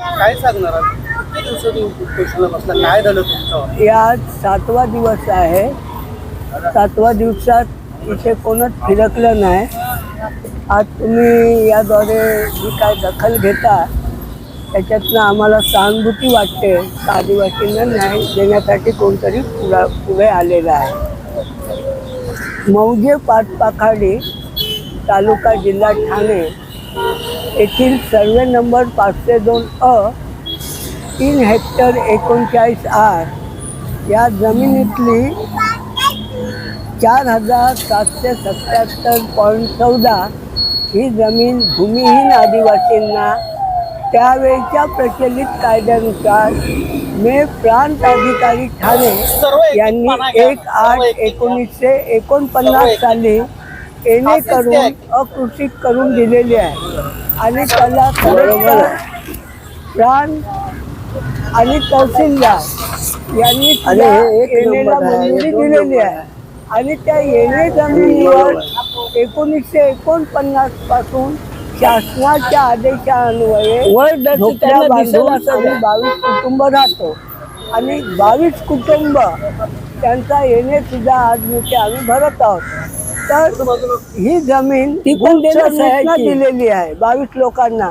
काय सांगणार आज? काय झालं तुमचं? या सातवा दिवस आहे. सातवा दिवसात इथे कोणच फिरकलं नाही. आज तुम्ही याद्वारे जी काय दखल घेता त्याच्यातनं आम्हाला सहानुभूती वाटते. आदिवासींना न्याय देण्यासाठी कोणतरी पुरा पुढे आलेला आहे. मौजे पाटपाखाडी तालुका जिल्हा ठाणे येथील सर्वे नंबर पाचशे दोन अ तीन हेक्टर एकोणचाळीस आर या जमिनीतली चार हजार सातशे सत्याहत्तर पॉईंट चौदा ही जमीन भूमिहीन आदिवासींना त्यावेळच्या प्रचलित कायद्यानुसार मे प्रांत अधिकारी ठाणे यांनी एक आठ एकोणीसशे एकोणपन्नास साली येणे करून अकृषित करून दिलेली आहे. आणि त्याला प्राण आणि तहसीलदार यांनी येणेला मंजुरी दिलेली आहे. आणि त्या येणे जमिनीवर एकोणीसशे एकोणपन्नासपासून शासनाच्या आदेशान्वये झोपड्या बांधून आम्ही बावीस कुटुंब राहतो. आणि बावीस कुटुंब त्यांचा येणे सुद्धा आज मोठे आम्ही भरत आहोत. तर ही जमीन ती पण? दिलेली आहे बावीस लोकांना.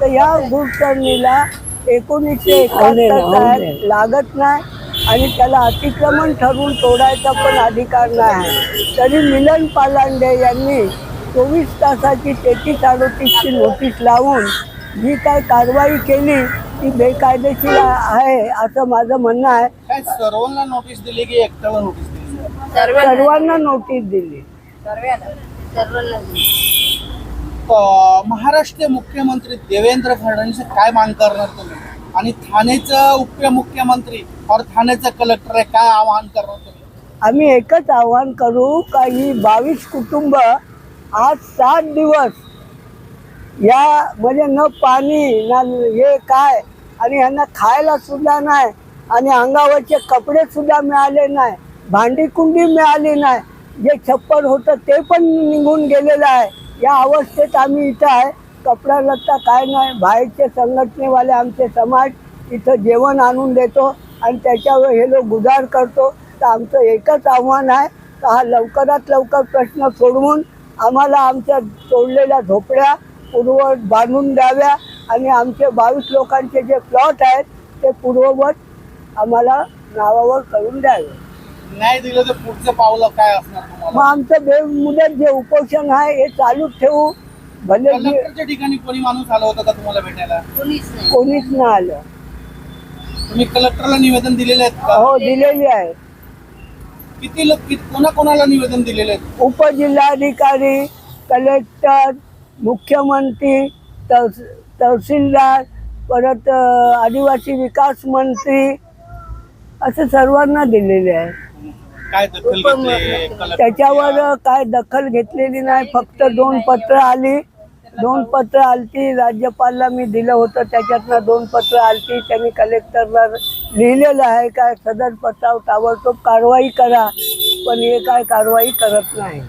तर या गुप्तचरणीला एकोणीसशे एकाहत्तर. लागत नाही आणि त्याला अतिक्रमण ठरवून तोडायचा पण अधिकार नाही. तरी मिलन पालांडे यांनी चोवीस तासाची तेहतीस अडोतीसची नोटीस लावून जी काय कारवाई केली ती बेकायदेशीर आहे असं माझं म्हणणं आहे. सर्वांना नोटीस दिली की एकट्याला नोटीस दिली? सर्वांना नोटीस दिली. महाराष्ट्र मुख्यमंत्री देवेंद्र फडणवीस काय मांग करणार तुम्ही? आणि ठाण्याचं उपमुख्यमंत्री और ठाण्याचं कलेक्टर आहे काय आवाहन करणार तुम्ही? आम्ही एकच आव्हान करू का ही बावीस कुटुंब आज सात दिवस या म्हणजे न पाणी ना हे काय आणि ह्यांना खायला सुद्धा नाही आणि अंगावरचे कपडे सुद्धा मिळाले नाही भांडी कुंडी मिळाली नाही. जे छप्पर होतं ते पण निघून गेलेलं आहे. या अवस्थेत आम्ही इथं आहे. कपडा लत्ता काय नाही. बाहेरचे संघटनेवाले आमचे समाज इथं जेवण आणून देतो आणि त्याच्यावर हे लोक गुजार करतो. तर आमचं एकच आव्हान आहे का हा लवकरात लवकर प्रश्न सोडवून आम्हाला आमच्या तोडलेल्या झोपड्या पूर्ववत बांधून द्याव्या आणि आमचे बावीस लोकांचे जे प्लॉट आहेत ते पूर्ववत आम्हाला नावावर करून द्यावे. न्याय दिलं तर पुढचं पावलं काय असणार मग तुम्हाला आमचं बेमुदत जे उपोषण आहे हे चालूच ठेवू. भले जे ठिकाणी कोणी माणूस आला होता का तुम्हाला भेटायला? कोणीच नाही आलं. तुम्ही कलेक्टरला निवेदन दिलेले आहेत का? हो दिलेली आहे. किती लोक कित- कोणाकोणाला निवेदन दिलेले आहेत? उपजिल्हाधिकारी कलेक्टर मुख्यमंत्री तहस तहसीलदार परत अ, आदिवासी विकास मंत्री असं सर्वांना दिलेले आहे. काय दखल घेतली? त्याच्यावर काय दखल घेतलेली नाही फक्त दोन पत्र आली. दोन पत्र आलती राज्यपालला मी दिलं होतं त्याच्यातनं दोन पत्र आलती. त्यांनी कलेक्टरला लिहिलेलं आहे काय सदर पत्रावर ताबडतोब कारवाई करा पण हे काय कारवाई करत नाही.